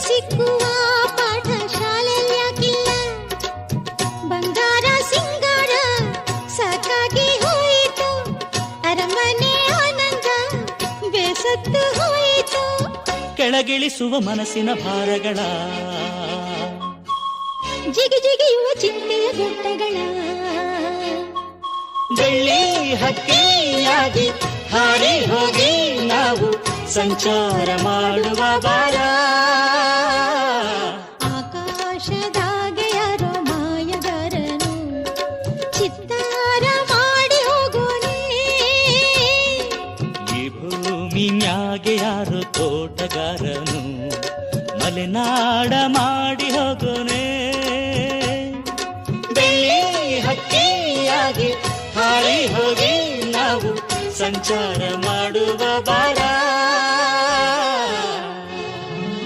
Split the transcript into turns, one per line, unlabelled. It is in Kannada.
ಸಿಕ್ಕುವ ಪಾಠ ಬಂಗಾರ ಸಿಂಗಾರ ಸಾಕಾಗಿ ಹೋಯಿತು ಅರಮನೆ ಆನಂದ ಬೇಸತ್ತು ಹೋಯಿತು
ಕೆಳಗಿಳಿಸುವ ಮನಸ್ಸಿನ ಭಾರಗಳ.
ಜಿಗಿ ಜಿಗಿಯುವ ಚಿಂತೆಯ ಗುಟ್ಟಗಳ
ಬೆಳ್ಳಿ ಹಕ್ಕಿಯಾಗಿ ಹಾರಿ ಹೋಗಿ ನಾವು ಸಂಚಾರ ಮಾಡುವ ಬಾರ ಈ ಭೂಮಿ ಮ್ಯಾಗೆ ಯಾರು ತೋಟಗಾರನು? ಮಲೆನಾಡ ಮಾಡಿ ಹೋಗೋನೆ ಬೆಳ್ಳಿ ಹಕ್ಕಿಯಾಗಿ ಹಾರಿ ಹೋಗಿ ನಾವು ಸಂಚಾರ ಮಾಡುವ ಬಾರ